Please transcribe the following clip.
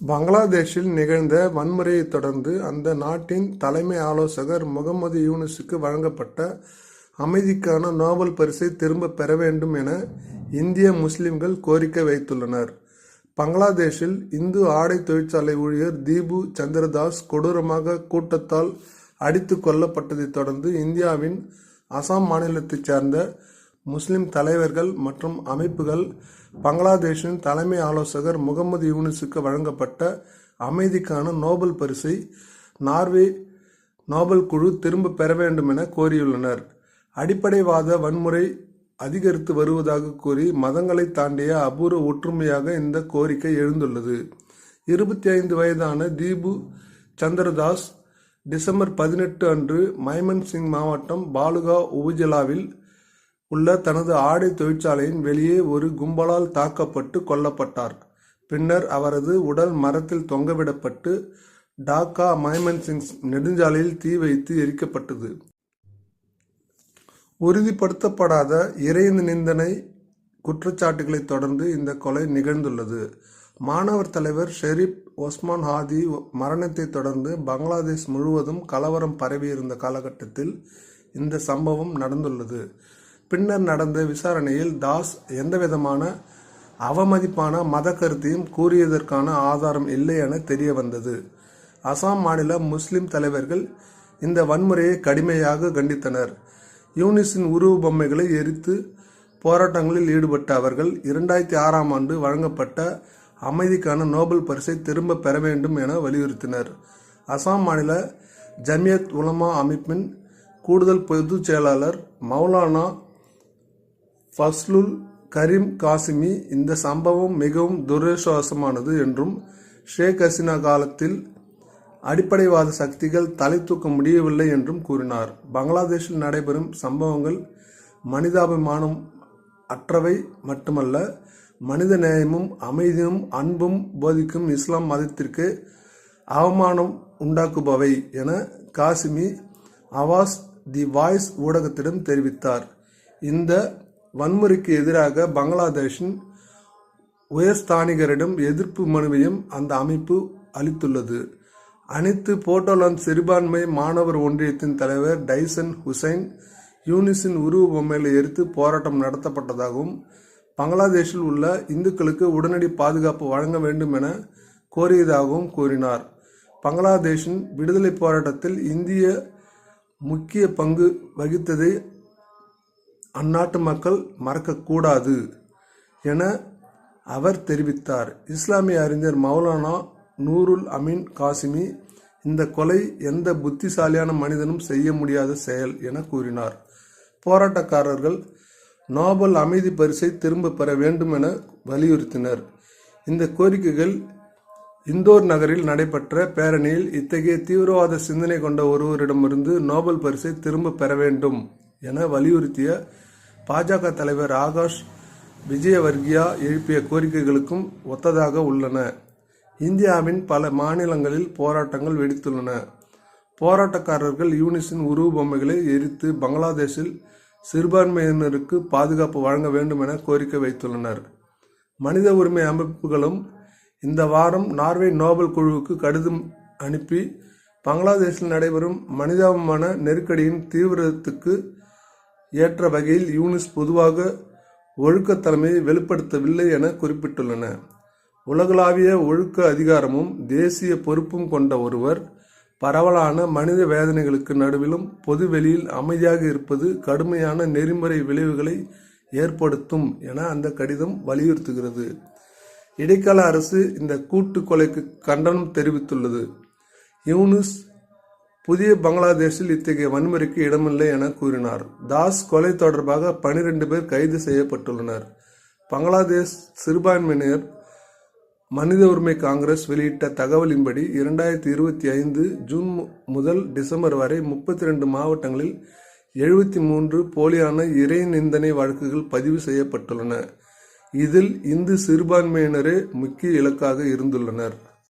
பங்களாதேஷில் நிகழ்ந்த வன்முறையைத் தொடர்ந்து அந்த நாட்டின் தலைமை ஆலோசகர் முகமது யூனுஸுக்கு வழங்கப்பட்ட அமைதிக்கான நோபல் பரிசை திரும்பப் பெற வேண்டும் என இந்திய முஸ்லிம்கள் கோரிக்கை வைத்துள்ளனர். பங்களாதேஷில் இந்து ஆடை தொழிற்சாலை ஊழியர் தீபு சந்திரதாஸ் கொடூரமாக கூட்டத்தால் அடித்து கொல்லப்பட்டதைத் தொடர்ந்து இந்தியாவின் அசாம் மாநிலத்தைச் சேர்ந்த முஸ்லிம் தலைவர்கள் மற்றும் அமைப்புகள் பங்களாதேஷின் தலைமை ஆலோசகர் முகமது யூனிஸுக்கு வழங்கப்பட்ட அமைதிக்கான நோபல் பரிசை நார்வே நோபல் குழு திரும்பப் பெற வேண்டும் என கோரியுள்ளனர். அடிப்படைவாத வன்முறை அதிகரித்து வருவதாக கூறி மதங்களை தாண்டிய அபூர்வ ஒற்றுமையாக இந்த கோரிக்கை எழுந்துள்ளது. இருபத்தி ஐந்து வயதான தீபு சந்திரதாஸ் டிசம்பர் பதினெட்டு அன்று மைமன்சிங் மாவட்டம் பாலுகா உபஜில்லாவில் உள்ள தனது ஆடை தொழிற்சாலையின் வெளியே ஒரு கும்பலால் தாக்கப்பட்டு கொல்லப்பட்டார். பின்னர் அவரது உடல் மரத்தில் தொங்கவிடப்பட்டு டாக்கா மைமன்சிங் நெடுஞ்சாலையில் தீ வைத்து எரிக்கப்பட்டது. உறுதிப்படுத்தப்படாத இறைந்து நிந்தனை குற்றச்சாட்டுகளைத் தொடர்ந்து இந்த கொலை நிகழ்ந்துள்ளது. மாணவர் தலைவர் ஷெரீப் ஒஸ்மான் ஹாதி மரணத்தைத் தொடர்ந்து பங்களாதேஷ் முழுவதும் கலவரம் பரவியிருந்த காலகட்டத்தில் இந்த சம்பவம் நடந்துள்ளது. பின்னர் நடந்த விசாரணையில் தாஸ் எந்தவிதமான அவமதிப்பான மத கருத்தையும் கூறியதற்கான ஆதாரம் இல்லை என தெரியவந்தது. அசாம் மாநில முஸ்லிம் தலைவர்கள் இந்த வன்முறையை கடுமையாக கண்டித்தனர். யூனிஸின் உருவ பொம்மைகளை எரித்து போராட்டங்களில் ஈடுபட்ட அவர்கள் இரண்டாயிரத்தி ஆறாம் ஆண்டு வழங்கப்பட்ட அமைதிக்கான நோபல் பரிசை திரும்பப் பெற வேண்டும் என வலியுறுத்தினர். அசாம் மாநில ஜமியத் உலமா அமைப்பின் கூடுதல் பொதுச் செயலாளர் மௌலானா ஃபஸ்லுல் கரீம் காசிமி இந்த சம்பவம் மிகவும் துரதிருஷ்டவசமானது என்றும் ஷேக் ஹசீனா காலத்தில் அடிப்படைவாத சக்திகள் தலை தூக்க முடியவில்லை என்றும் கூறினார். பங்களாதேஷில் நடைபெறும் சம்பவங்கள் மனிதாபிமானம் அற்றவை மட்டுமல்ல மனித நேயமும் அமைதியும் அன்பும் போதிக்கும் இஸ்லாம் மதத்திற்கு அவமானம் உண்டாக்குபவை என காசிமி அவாஸ் தி வாய்ஸ் ஊடகத்திடம் தெரிவித்தார். இந்த வன்முறைக்கு எதிராக பங்களாதேஷின் உயர்ஸ்தானிகரிடம் எதிர்ப்பு மனுவையும் அந்த அமைப்பு அளித்துள்ளது. அனைத்து போட்டோலாந்து சிறுபான்மை மாணவர் ஒன்றியத்தின் தலைவர் டைசன் ஹுசைன் யூனிசின் உருவ பொம்மையில் எரித்து போராட்டம் நடத்தப்பட்டதாகவும் பங்களாதேஷில் உள்ள இந்துக்களுக்கு உடனடி பாதுகாப்பு வழங்க வேண்டும் என கோரியதாகவும் கூறினார். பங்களாதேஷின் விடுதலைப் போராட்டத்தில் இந்திய முக்கிய பங்கு வகித்ததை அந்நாட்டு மக்கள் மறக்கக்கூடாது என அவர் தெரிவித்தார். இஸ்லாமிய அறிஞர் மௌலானா நூருல் அமீன் காசிமி இந்த கொலை எந்த புத்திசாலியான மனிதனும் செய்ய முடியாத செயல் என கூறினார். போராட்டக்காரர்கள் நோபல் அமைதி பரிசை திரும்பப் பெற வேண்டும் என வலியுறுத்தினர். இந்த கோரிக்கைகள் இந்தோர் நகரில் நடைபெற்ற பேரணியில் இத்தகைய தீவிரவாத சிந்தனை கொண்ட ஒருவரிடமிருந்து நோபல் பரிசை திரும்பப் பெற வேண்டும் என வலியுறுத்திய பாஜக தலைவர் ஆகாஷ் விஜயவர்கியா எழுப்பிய கோரிக்கைகளுக்கும் ஒத்ததாக உள்ளன. இந்தியாவின் பல மாநிலங்களில் போராட்டங்கள் வெடித்துள்ளன. போராட்டக்காரர்கள் யூனிசின் உருவ பொம்மைகளை எரித்து பங்களாதேஷில் சிறுபான்மையினருக்கு பாதுகாப்பு வழங்க வேண்டும் என கோரிக்கை வைத்துள்ளனர். மனித உரிமை அமைப்புகளும் இந்த வாரம் நார்வே நோபல் குழுவுக்கு கடிதம் அனுப்பி பங்களாதேஷில் நடைபெறும் மனிதாபமான நெருக்கடியின் தீவிரத்துக்கு ஏற்ற வகையில் யூனுஸ் பொதுவாக ஒழுக்க தலைமையை வெளிப்படுத்தவில்லை என குறிப்பிட்டுள்ளன. உலகளாவிய ஒழுக்க அதிகாரமும் தேசிய பொறுப்பும் கொண்ட ஒருவர் பரவலான மனித வேதனைகளுக்கு நடுவிலும் பொதுவெளியில் அமைதியாக இருப்பது கடுமையான நெறிமுறை விளைவுகளை ஏற்படுத்தும் என அந்த கடிதம் வலியுறுத்துகிறது. இடைக்கால அரசு இந்த கூட்டு கொலைக்கு கண்டனம் தெரிவித்துள்ளது. யூனுஸ் புதிய பங்களாதேஷில் இத்தகைய வன்முறைக்கு இடமில்லை என கூறினார். தாஸ் கொலை தொடர்பாக பனிரெண்டு பேர் கைது செய்யப்பட்டுள்ளனர். பங்களாதேஷ் சிறுபான்மையினர் மனித உரிமை காங்கிரஸ் வெளியிட்ட தகவலின்படி இரண்டாயிரத்தி இருபத்தி ஐந்து ஜூன் முதல் டிசம்பர் வரை முப்பத்தி ரெண்டு மாவட்டங்களில் எழுபத்தி மூன்று போலியான இறை நிந்தனை வழக்குகள் பதிவு செய்யப்பட்டுள்ளன. இதில் இந்து சிறுபான்மையினரே முக்கிய இலக்காக இருந்துள்ளனர்.